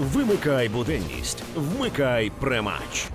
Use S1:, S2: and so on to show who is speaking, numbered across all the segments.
S1: Вимикай буденність, вмикай премач.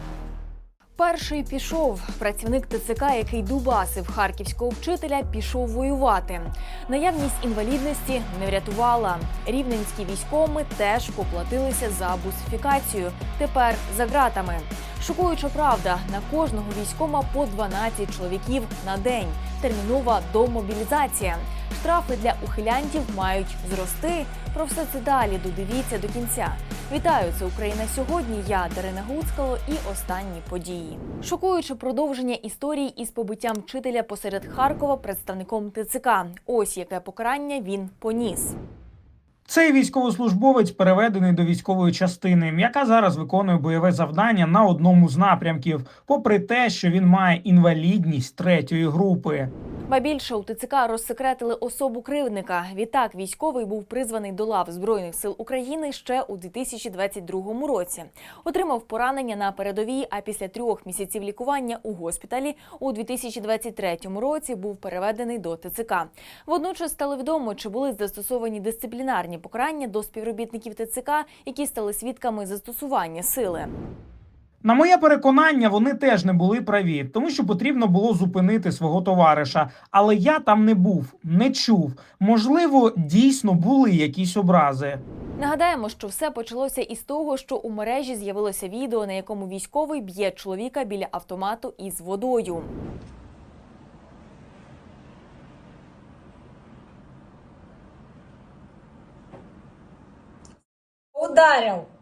S2: Перший пішов. Працівник ТЦК, який дубасив харківського вчителя, пішов воювати. Наявність інвалідності не врятувала. Рівненські військоми теж поплатилися за бусифікацію. Тепер за ґратами. Шокуюча правда, на кожного військома по 12 чоловіків на день. Термінова домобілізація. Штрафи для ухилянтів мають зрости. Про все це далі додивіться до кінця. Вітаю, це Україна сьогодні. Я Дарина Гуцкало і останні події. Шокуюче продовження історії із побиттям вчителя посеред Харкова представником ТЦК. Ось яке покарання він поніс.
S3: Цей військовослужбовець переведений до військової частини, яка зараз виконує бойове завдання на одному з напрямків, попри те, що він має інвалідність третьої групи.
S2: Ба більше у ТЦК розсекретили особу кривдника. Відтак військовий був призваний до лав збройних сил України ще у 2022 році. Отримав поранення на передовій. А після трьох місяців лікування у госпіталі у 2023 році був переведений до ТЦК. Водночас стало відомо, чи були застосовані дисциплінарні покарання до співробітників ТЦК, які стали свідками застосування сили.
S3: На моє переконання, вони теж не були праві, тому що потрібно було зупинити свого товариша. Але я там не був, не чув. Можливо, дійсно були якісь образи.
S2: Нагадаємо, що все почалося із того, що у мережі з'явилося відео, на якому військовий б'є чоловіка біля автомату із водою.
S4: Ударил.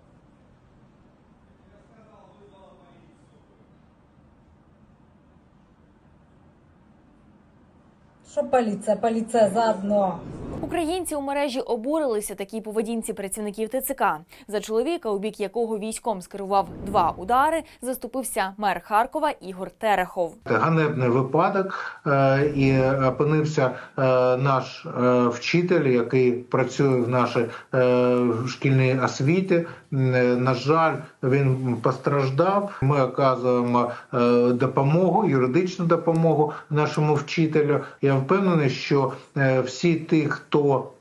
S4: Что полиция? Полиция заодно.
S2: Українці у мережі обурилися такій поведінці працівників ТЦК. За чоловіка, у бік якого військом скерував два удари, заступився мер Харкова Ігор Терехов.
S5: Ганебний випадок, е, і опинився е, наш е, вчитель, який працює в нашій шкільній освіті. На жаль, він постраждав. Ми оказуємо допомогу, юридичну допомогу нашому вчителю. Я впевнений, що всі ті, хто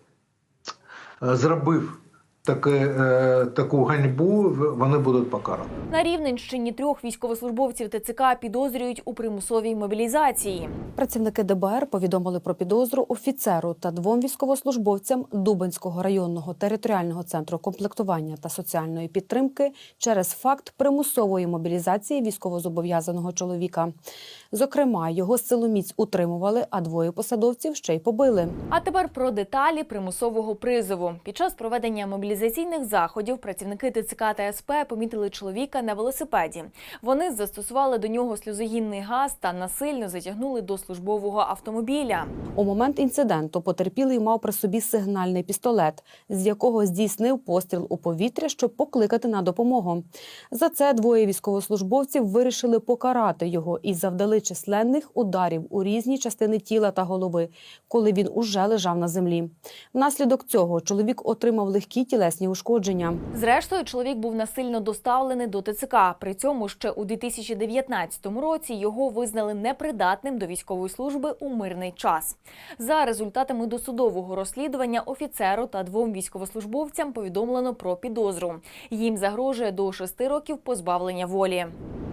S5: е, зробив таке, е, таку ганьбу, вони будуть покарані.
S2: На Рівненщині трьох військовослужбовців ТЦК підозрюють у примусовій мобілізації.
S6: Працівники ДБР повідомили про підозру офіцеру та двом військовослужбовцям Дубенського районного територіального центру комплектування та соціальної підтримки через факт примусової мобілізації військовозобов'язаного чоловіка. Зокрема, його силоміць утримували, а двоє посадовців ще й побили.
S2: А тепер про деталі примусового призову. Під час проведення мобілізаційних заходів працівники ТЦК та СП помітили чоловіка на велосипеді. Вони застосували до нього сльозогінний газ та насильно затягнули до службового автомобіля.
S6: У момент інциденту потерпілий мав при собі сигнальний пістолет, з якого здійснив постріл у повітря, щоб покликати на допомогу. За це двоє військовослужбовців вирішили покарати його і завдали численних ударів у різні частини тіла та голови, коли він уже лежав на землі. Внаслідок цього чоловік отримав легкі тілесні ушкодження.
S2: Зрештою, чоловік був насильно доставлений до ТЦК. При цьому ще у 2019 році його визнали непридатним до військової служби у мирний час. За результатами досудового розслідування офіцеру та двом військовослужбовцям повідомлено про підозру. Їм загрожує до 6 років позбавлення волі.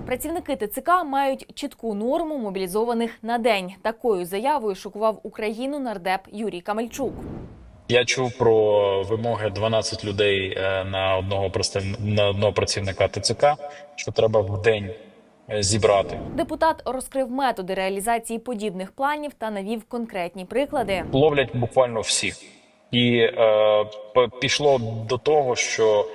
S2: Працівники ТЦК мають чітку норму мобілізованих на день. Такою заявою шокував Україну нардеп Юрій Камельчук.
S7: Я чув про вимоги 12 людей е, на одного на одного працівника ТЦК, що треба в день е, зібрати.
S2: Депутат розкрив методи реалізації подібних планів та навів конкретні приклади.
S7: Ловлять буквально всіх, і е, пішло до того, що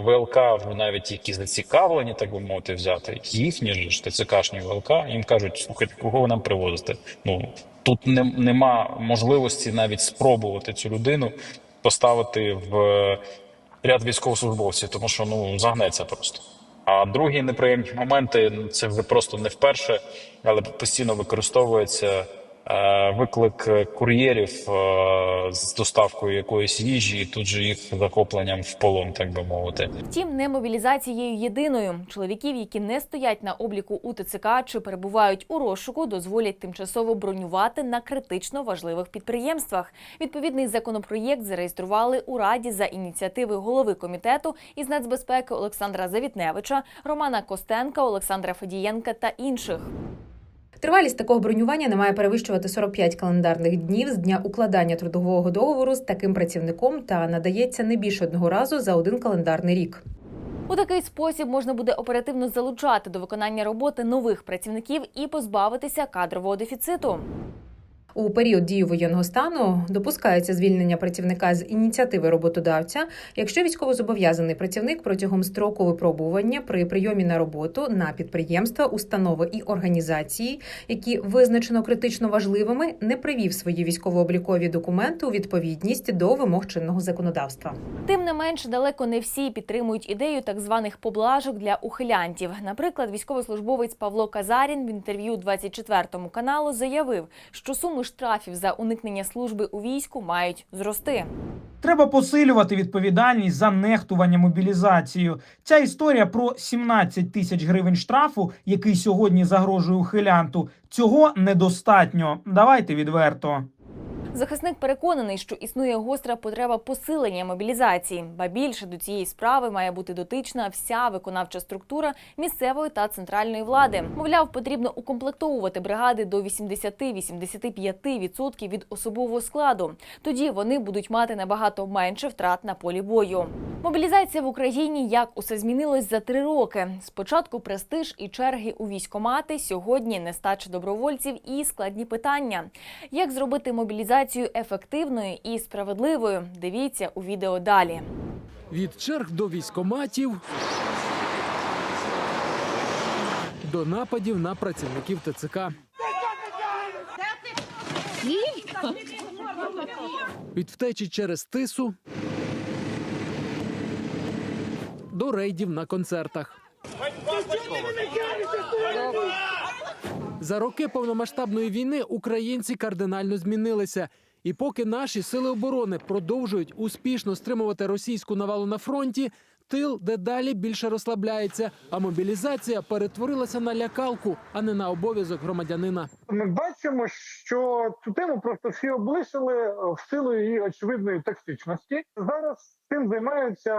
S7: ВЛК навіть які зацікавлені, так би мовити, взяти їхні ж ТЦКшні ВЛК, їм кажуть, слухайте, кого ви нам привозите? Ну тут не, нема можливості навіть спробувати цю людину поставити в е, ряд військовослужбовців, тому що ну загнеться просто. А другі неприємні моменти ну, це вже просто не вперше, але постійно використовується виклик е, кур'єрів е, з доставкою якоїсь їжі, і тут же їх захопленням в полон, так би мовити.
S2: Втім, не мобілізацією єдиною. Чоловіків, які не стоять на обліку у ТЦК чи перебувають у розшуку, дозволять тимчасово бронювати на критично важливих підприємствах. Відповідний законопроєкт зареєстрували у Раді за ініціативи голови комітету із нацбезпеки Олександра Завітневича, Романа Костенка, Олександра Федієнка та інших.
S8: Тривалість такого бронювання не має перевищувати 45 календарних днів з дня укладання трудового договору з таким працівником та надається не більше одного разу за один календарний рік.
S2: У такий спосіб можна буде оперативно залучати до виконання роботи нових працівників і позбавитися кадрового дефіциту.
S8: У період дії воєнного стану допускається звільнення працівника з ініціативи роботодавця, якщо військовозобов'язаний працівник протягом строку випробування при прийомі на роботу на підприємства, установи і організації, які визначено критично важливими, не привів свої військово-облікові документи у відповідність до вимог чинного законодавства.
S2: Тим не менш, далеко не всі підтримують ідею так званих поблажок для ухилянтів. Наприклад, військовослужбовець Павло Казарін в інтерв'ю 24 каналу заявив, що штрафів за уникнення служби у війську мають зрости.
S3: Треба посилювати відповідальність за нехтування мобілізацією. Ця історія про 17 тисяч гривень штрафу, який сьогодні загрожує ухилянту, цього недостатньо. Давайте відверто.
S2: Захисник переконаний, що існує гостра потреба посилення мобілізації, ба більше до цієї справи має бути дотична вся виконавча структура місцевої та центральної влади. Мовляв, потрібно укомплектовувати бригади до 80-85% від особового складу. Тоді вони будуть мати набагато менше втрат на полі бою. Мобілізація в Україні як усе змінилось за три роки. Спочатку престиж і черги у військомати, сьогодні нестача добровольців і складні питання. Як зробити мобілізацію ефективною і справедливою? Дивіться у відео далі.
S9: Від черг до військоматів до нападів на працівників ТЦК. Від втечі через тису до рейдів на концертах. За роки повномасштабної війни українці кардинально змінилися. І поки наші сили оборони продовжують успішно стримувати російську навалу на фронті, тил дедалі більше розслабляється, а мобілізація перетворилася на лякалку, а не на обов'язок громадянина.
S10: Ми бачимо, що цю тему просто всі облишили е, в силу її очевидної токсичності. Зараз цим займаються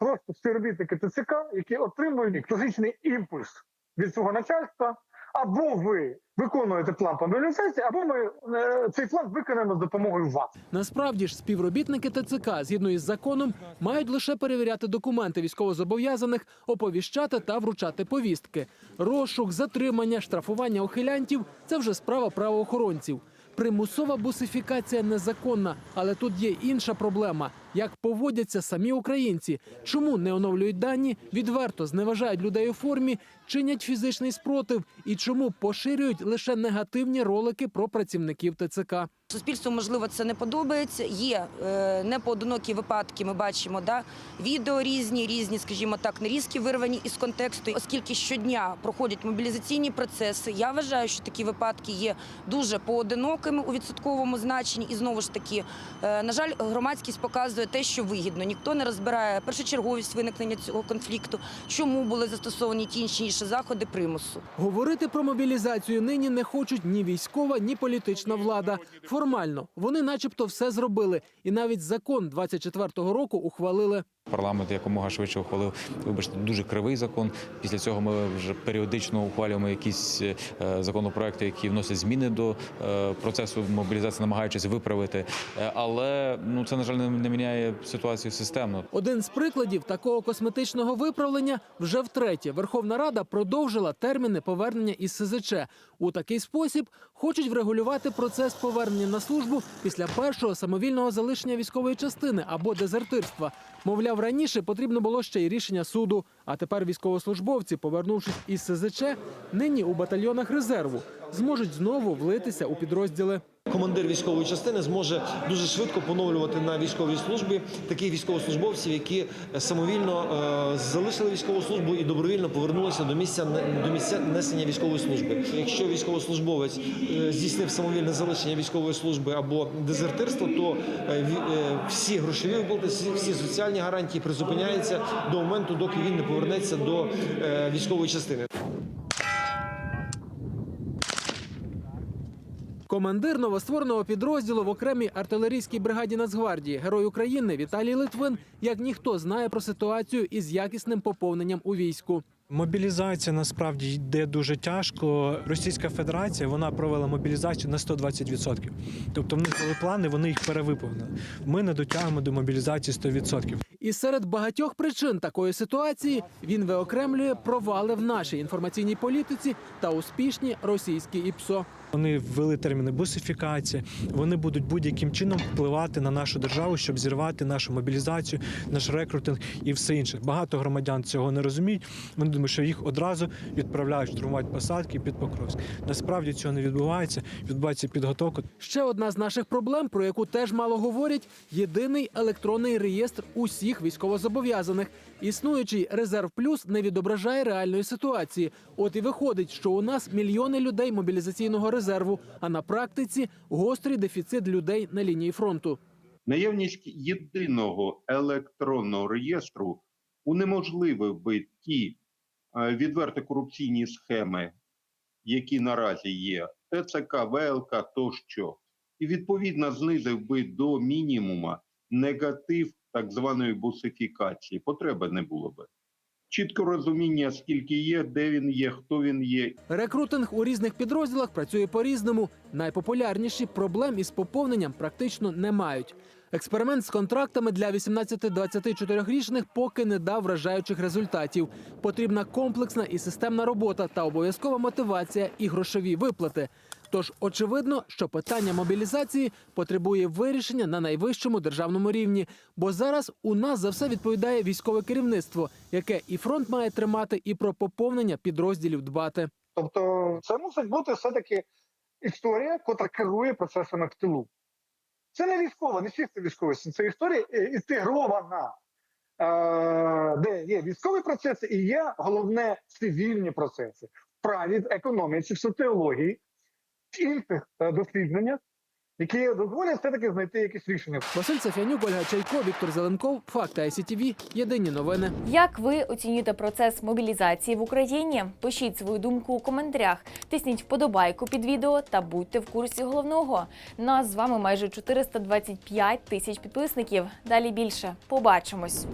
S10: просто співробітники ТЦК, які отримують токсичний імпульс від свого начальства. Або ви виконуєте план мобілізації, або ми е, цей план виконаємо з допомогою вас.
S9: Насправді ж співробітники ТЦК, згідно із законом, мають лише перевіряти документи військовозобов'язаних, оповіщати та вручати повістки. Розшук, затримання, штрафування ухилянтів це вже справа правоохоронців. Примусова бусифікація незаконна, але тут є інша проблема: як поводяться самі українці, чому не оновлюють дані, відверто зневажають людей у формі, чинять фізичний спротив і чому поширюють лише негативні ролики про працівників ТЦК.
S11: Суспільству можливо це не подобається. Є е, непоодинокі випадки. Ми бачимо да відео різні, різні, скажімо так, нарізки вирвані із контексту. Оскільки щодня проходять мобілізаційні процеси, я вважаю, що такі випадки є дуже поодинокими у відсотковому значенні. І знову ж таки, е, на жаль, громадськість показує те, що вигідно. Ніхто не розбирає першочерговість виникнення цього конфлікту, чому були застосовані ті інші інші заходи примусу.
S9: Говорити про мобілізацію нині не хочуть ні військова, ні політична влада. Формально вони, начебто, все зробили, і навіть закон 24-го року ухвалили.
S12: Парламент якомога швидше ухвалив, вибачте, дуже кривий закон. Після цього ми вже періодично ухвалюємо якісь е, законопроекти, які вносять зміни до е, процесу мобілізації, намагаючись виправити. Е, але ну це на жаль не, не міняє ситуацію системно.
S9: Один з прикладів такого косметичного виправлення вже втретє. Верховна Рада продовжила терміни повернення із СЗЧ. У такий спосіб хочуть врегулювати процес повернення на службу після першого самовільного залишення військової частини або дезертирства. Мовляв, раніше потрібно було ще й рішення суду. А тепер військовослужбовці, повернувшись із СЗЧ, нині у батальйонах резерву, зможуть знову влитися у підрозділи.
S13: Командир військової частини зможе дуже швидко поновлювати на військовій службі таких військовослужбовців, які самовільно е, залишили військову службу і добровільно повернулися до місця до місця несення військової служби. Якщо військовослужбовець е, здійснив самовільне залишення військової служби або дезертирство, то е, всі грошові виплати, всі, соціальні гарантії призупиняються до моменту, доки він не повернеться до військової частини.
S9: Командир новоствореного підрозділу в окремій артилерійській бригаді Нацгвардії, герой України Віталій Литвин, як ніхто знає про ситуацію із якісним поповненням у війську.
S14: Мобілізація насправді йде дуже тяжко. Російська Федерація вона провела мобілізацію на 120%. Тобто в них були плани, вони їх перевиповнили. Ми не дотягуємо до мобілізації 100%.
S9: І серед багатьох причин такої ситуації він виокремлює провали в нашій інформаційній політиці та успішні російські ІПСО.
S14: Вони ввели терміни бусифікації. Вони будуть будь-яким чином впливати на нашу державу, щоб зірвати нашу мобілізацію, наш рекрутинг і все інше. Багато громадян цього не розуміють. Вони думають, що їх одразу відправляють штурмувати посадки під Покровськ. Насправді цього не відбувається. Відбувається підготовка.
S9: Ще одна з наших проблем, про яку теж мало говорять: єдиний електронний реєстр усіх військовозобов'язаних. Існуючий резерв плюс не відображає реальної ситуації. От і виходить, що у нас мільйони людей мобілізаційного резерву, а на практиці гострий дефіцит людей на лінії фронту.
S15: Наявність єдиного електронного реєстру унеможливив би ті е, відверто корупційні схеми, які наразі є, ТЦК, ВЛК тощо, і відповідно знизив би до мінімума негатив так званої бусифікації. Потреби не було би. Чітко розуміння, скільки є, де він є, хто він є
S9: Рекрутинг у різних підрозділах працює по-різному. Найпопулярніші проблем із поповненням практично не мають. Експеримент з контрактами для 18-24-річних поки не дав вражаючих результатів. Потрібна комплексна і системна робота та обов'язкова мотивація і грошові виплати. Тож очевидно, що питання мобілізації потребує вирішення на найвищому державному рівні, бо зараз у нас за все відповідає військове керівництво, яке і фронт має тримати, і про поповнення підрозділів дбати.
S10: Тобто, це мусить бути все-таки історія, котра керує процесами в тилу. Це не військова, не чисто військова, це історія е, інтегрована, е, де є військові процеси і є головне цивільні процеси в праві, в економіці, в соціології, інших е, дослідженнях, які дозволять все-таки знайти якісь рішення.
S9: Василь Сафянюк, Ольга Чайко, Віктор Зеленков, Факти ICTV, Єдині новини.
S2: Як ви оцінюєте процес мобілізації в Україні? Пишіть свою думку у коментарях, тисніть вподобайку під відео та будьте в курсі головного. Нас з вами майже 425 тисяч підписників. Далі більше. Побачимось.